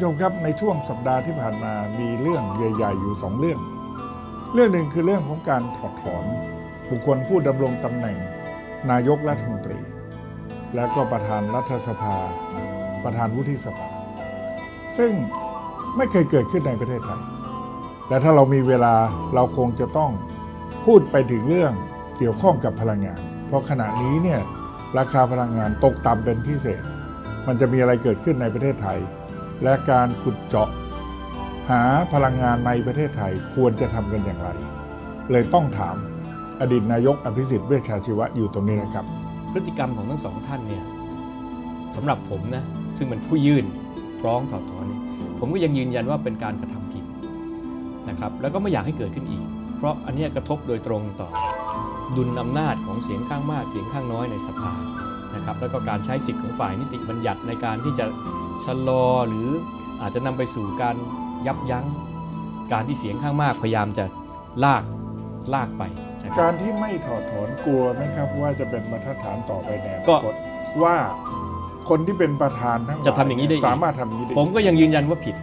ผู้ชมครับในช่วงสัปดาห์ที่ผ่านมามีเรื่องใหญ่ๆอยู่สองเรื่อง เรื่องหนึ่งคือเรื่องของการถอดถอน บุคคลผู้ดำรงตำแหน่ง นายกรัฐมนตรี และก็ประธานรัฐสภา ประธานวุฒิสภา ซึ่งไม่เคยเกิดขึ้นในประเทศไทย และถ้าเรามีเวลาเราคงจะต้องพูดไปถึงเรื่องเกี่ยวข้องกับพลังงาน เพราะขณะนี้เนี่ยราคาพลังงานตกต่ำเป็นพิเศษ มันจะมีอะไรเกิดขึ้นในประเทศไทย และการขุดเจาะ หาพลังงานในประเทศไทยควรจะทำกันอย่างไร เลยต้องถามอดีตนายกอภิสิทธิ์เวชชาชีวะอยู่ตรงนี้นะครับ พฤติกรรมของทั้งสองท่านเนี่ยสำหรับผมนะซึ่งเป็นผู้ยื่นร้องถอดถอนผมก็ยังยืนยันว่าเป็นการกระทำผิดนะครับแล้วก็ไม่อยากให้เกิดขึ้นอีก เพราะอันนี้กระทบโดยตรงต่อดุลอำนาจของเสียงข้างมากเสียงข้างน้อยในสภา นะครับแล้วก็การใช้สิทธิ์ของฝ่ายนิติบัญญัติในการที่จะชะลอหรืออาจจะนำไปสู่การยับยั้ง การที่เสียงข้างมากพยายามจะลากลากไปนะครับการที่ไม่ถอดถอนกลัวไหมครับ ว่าจะเป็นมาตรฐานต่อไปในอก็นาคตว่าคนที่เป็นประธานทั้งหลจะทำอย่างนี้ได้อีกสามารถทำอย่างนี้ได้ผมก็ยังยืนยันว่าผิด